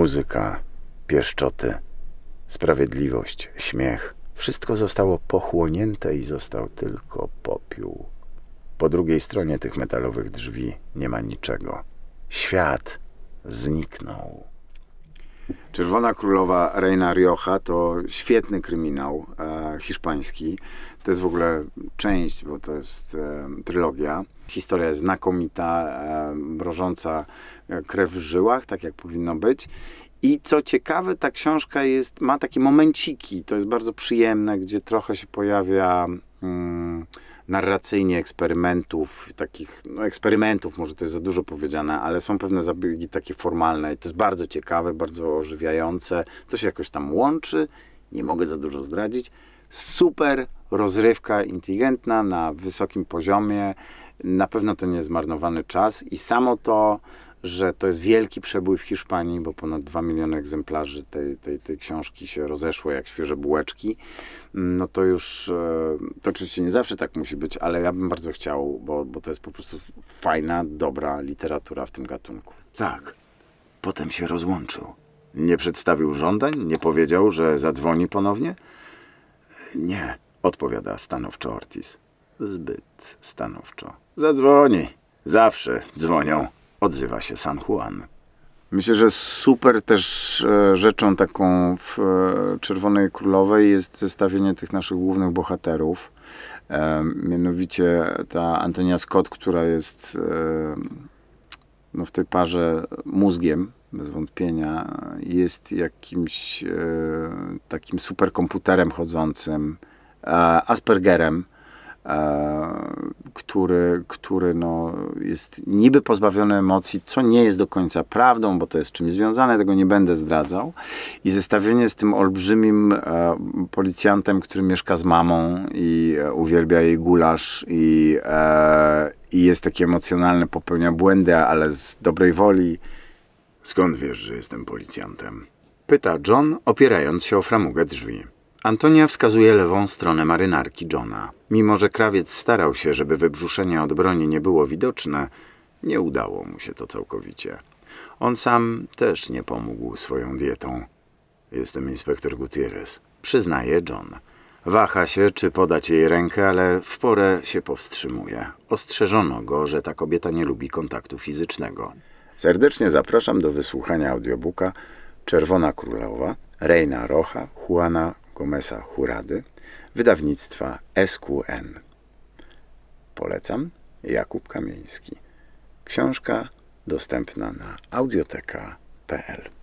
Muzyka, pieszczoty, sprawiedliwość, śmiech. Wszystko zostało pochłonięte i został tylko popiół. Po drugiej stronie tych metalowych drzwi nie ma niczego. Świat zniknął. Czerwona Królowa Reina Rioja to świetny kryminał hiszpański. To jest w ogóle część, bo to jest e, trylogia. Historia jest znakomita, e, mrożąca e, krew w żyłach, tak jak powinno być. I co ciekawe, ta książka jest, ma takie momenciki, to jest bardzo przyjemne, gdzie trochę się pojawia mm, narracyjnie eksperymentów, takich, no eksperymentów, może to jest za dużo powiedziane, ale są pewne zabiegi takie formalne i to jest bardzo ciekawe, bardzo ożywiające, to się jakoś tam łączy, nie mogę za dużo zdradzić. Super rozrywka, inteligentna, na wysokim poziomie, na pewno to nie jest zmarnowany czas i samo to, że to jest wielki przebój w Hiszpanii, bo ponad 2 miliony egzemplarzy tej, tej, tej książki się rozeszło jak świeże bułeczki, no to już, e, to oczywiście nie zawsze tak musi być, ale ja bym bardzo chciał, bo, bo to jest po prostu fajna, dobra literatura w tym gatunku. Tak. Potem się rozłączył. Nie przedstawił żądań, nie powiedział, że zadzwoni ponownie? Nie, odpowiada stanowczo Ortiz. Zbyt stanowczo. Zadzwoni. Zawsze dzwonią. Odzywa się San Juan. Myślę, że super też e, rzeczą taką w e, Czerwonej Królowej jest zestawienie tych naszych głównych bohaterów. E, mianowicie ta Antonia Scott, która jest no, w tej parze mózgiem, bez wątpienia, jest jakimś e, takim superkomputerem chodzącym, e, Aspergerem, który, który no, jest niby pozbawiony emocji, co nie jest do końca prawdą, bo to jest czymś związane, tego nie będę zdradzał. I zestawienie z tym olbrzymim e, policjantem, który mieszka z mamą i e, uwielbia jej gulasz i, e, i jest taki emocjonalny, popełnia błędy, ale z dobrej woli. Skąd wiesz, że jestem policjantem? Pyta John, opierając się o framugę drzwi. Antonia wskazuje lewą stronę marynarki Johna. Mimo, że krawiec starał się, żeby wybrzuszenie od broni nie było widoczne, nie udało mu się to całkowicie. On sam też nie pomógł swoją dietą. Jestem inspektor Gutierrez, przyznaje John. Waha się, czy podać jej rękę, ale w porę się powstrzymuje. Ostrzeżono go, że ta kobieta nie lubi kontaktu fizycznego. Serdecznie zapraszam do wysłuchania audiobooka Czerwona Królowa, Reina Rocha, Juana Gomesa Hurady, wydawnictwa SQN. Polecam Jakub Kamieński. Książka dostępna na audioteka.pl